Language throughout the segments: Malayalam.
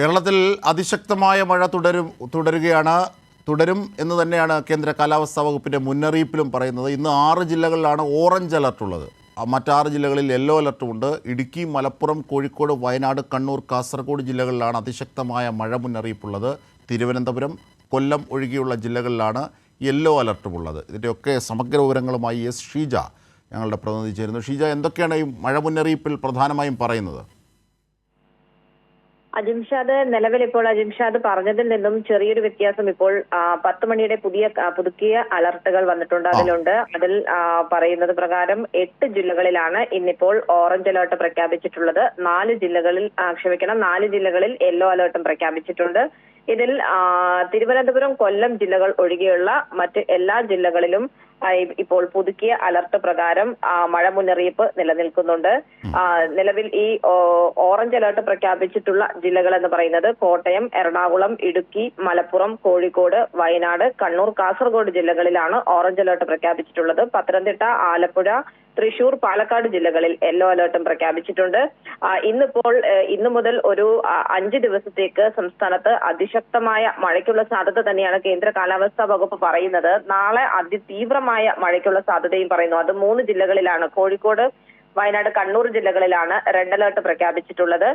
കേരളത്തിൽ അതിശക്തമായ മഴ തുടരും തുടരുകയാണ് തുടരും എന്ന് തന്നെയാണ് കേന്ദ്ര കാലാവസ്ഥാ വകുപ്പിന്റെ മുന്നറിയിപ്പിലും പറയുന്നത്. ഇന്ന് ആറ് ജില്ലകളിലാണ് ഓറഞ്ച് അലർട്ട് ഉള്ളത്. മറ്റാറ് ജില്ലകളിൽ യെല്ലോ അലർട്ടുമുണ്ട് ഇടുക്കി മലപ്പുറം കോഴിക്കോട് വയനാട് കണ്ണൂർ കാസർഗോഡ് ജില്ലകളിലാണ് അതിശക്തമായ മഴ മുന്നറിയിപ്പുള്ളത്. തിരുവനന്തപുരം കൊല്ലം ഒഴികെയുള്ള ജില്ലകളിലാണ് യെല്ലോ അലർട്ടുമുള്ളത് ഇതിന്റെയൊക്കെ സമഗ്ര വിവരങ്ങളുമായി എസ് ഷീജ ഞങ്ങളുടെ പ്രതിനിധി ചേരുന്നു. ഷീജ എന്തൊക്കെയാണ് ഈ മഴ മുന്നറിയിപ്പിൽ പ്രധാനമായും പറയുന്നത്? അജിംഷാദ് നിലവിൽ ഇപ്പോൾ അജിംഷാദ് പറഞ്ഞതിൽ നിന്നും ചെറിയൊരു വ്യത്യാസം ഇപ്പോൾ പത്ത് മണിയുടെ പുതിയ പുതുക്കിയ അലർട്ടുകൾ വന്നിട്ടുണ്ട് അതിലുണ്ട്. അതിൽ പറയുന്നത് പ്രകാരം എട്ട് ജില്ലകളിലാണ് ഇന്നിപ്പോൾ ഓറഞ്ച് അലർട്ട് പ്രഖ്യാപിച്ചിട്ടുള്ളത്. നാല് ജില്ലകളിൽ ക്ഷമിക്കണം നാല് ജില്ലകളിൽ യെല്ലോ അലർട്ടും പ്രഖ്യാപിച്ചിട്ടുണ്ട്. ഇതിൽ തിരുവനന്തപുരം കൊല്ലം ജില്ലകൾ ഒഴികെയുള്ള മറ്റ് എല്ലാ ജില്ലകളിലും ഇപ്പോൾ പുതുക്കിയ അലർട്ട് പ്രകാരം മഴ മുന്നറിയിപ്പ് നിലനിൽക്കുന്നുണ്ട്. നിലവിൽ ഈ ഓറഞ്ച് അലർട്ട് പ്രഖ്യാപിച്ചിട്ടുള്ള ജില്ലകൾ എന്ന് പറയുന്നത് കോട്ടയം എറണാകുളം ഇടുക്കി മലപ്പുറം കോഴിക്കോട് വയനാട് കണ്ണൂർ കാസർഗോഡ് ജില്ലകളിലാണ് ഓറഞ്ച് അലർട്ട് പ്രഖ്യാപിച്ചിട്ടുള്ളത്. പത്തനംതിട്ട ആലപ്പുഴ തൃശൂർ പാലക്കാട് ജില്ലകളിൽ യെല്ലോ അലർട്ടും പ്രഖ്യാപിച്ചിട്ടുണ്ട്. ഇന്നിപ്പോൾ ഇന്നു മുതൽ ഒരു അഞ്ച് ദിവസത്തേക്ക് സംസ്ഥാനത്ത് അതിശക്തമായ മഴയ്ക്കുള്ള സാധ്യത തന്നെയാണ് കേന്ദ്ര കാലാവസ്ഥാ വകുപ്പ് പറയുന്നത്. നാളെ അതിതീവ്രമായ മഴയ്ക്കുള്ള സാധ്യതയും പറയുന്നു. അത് മൂന്ന് ജില്ലകളിലാണ്. കോഴിക്കോട് വയനാട് കണ്ണൂർ ജില്ലകളിലാണ് റെഡ് അലേർട്ട് പ്രഖ്യാപിച്ചിട്ടുള്ളത്.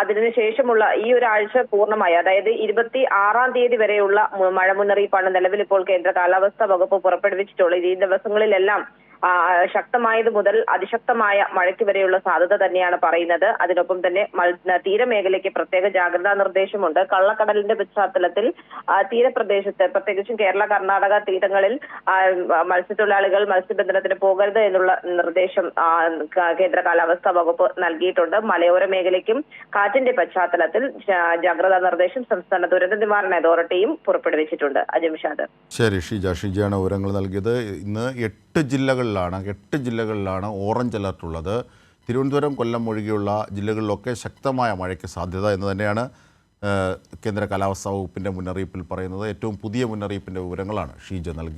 അതിനുശേഷമുള്ള ഈ ഒരാഴ്ച പൂർണമായി അതായത് ഇരുപത്തി ആറാം തീയതി വരെയുള്ള മഴ മുന്നറിയിപ്പാണ് നിലവിൽ ഇപ്പോൾ കേന്ദ്ര കാലാവസ്ഥാ വകുപ്പ് പുറപ്പെടുവിച്ചിട്ടുള്ളത്. ഈ ദിവസങ്ങളിലെല്ലാം ശക്തമായത് മുതൽ അതിശക്തമായ മഴയ്ക്ക് വരെയുള്ള സാധ്യത തന്നെയാണ് പറയുന്നത്. അതിനൊപ്പം തന്നെ തീരമേഖലയ്ക്ക് പ്രത്യേക ജാഗ്രതാ നിർദ്ദേശമുണ്ട്. കള്ളക്കടലിന്റെ പശ്ചാത്തലത്തിൽ തീരപ്രദേശത്ത് പ്രത്യേകിച്ചും കേരള കർണാടക തീരങ്ങളിൽ മത്സ്യത്തൊഴിലാളികൾ മത്സ്യബന്ധനത്തിന് പോകരുത് എന്നുള്ള നിർദ്ദേശം കേന്ദ്ര കാലാവസ്ഥാ വകുപ്പ് നൽകിയിട്ടുണ്ട്. മലയോര മേഖലയ്ക്കും കാറ്റിന്റെ പശ്ചാത്തലത്തിൽ ജാഗ്രതാ നിർദ്ദേശം സംസ്ഥാന ദുരന്ത നിവാരണ അതോറിറ്റിയും പുറപ്പെടുവിച്ചിട്ടുണ്ട്. അജിംഷാദ്. ശരി ഷീജ. ഷീജയാണ് വിവരങ്ങൾ നൽകിയത്. ഇന്ന് എട്ട് ജില്ലകളിലാണ് എട്ട് ജില്ലകളിലാണ് ഓറഞ്ച് അലർട്ട് ഉള്ളത്. തിരുവനന്തപുരം കൊല്ലം ഒഴികെയുള്ള ജില്ലകളിലൊക്കെ ശക്തമായ മഴയ്ക്ക് സാധ്യത എന്ന് തന്നെയാണ് കേന്ദ്ര കാലാവസ്ഥാ വകുപ്പിന്റെ മുന്നറിയിപ്പിൽ പറയുന്നത്. ഏറ്റവും പുതിയ മുന്നറിയിപ്പിന്റെ വിവരങ്ങളാണ് ഷീജ നൽകി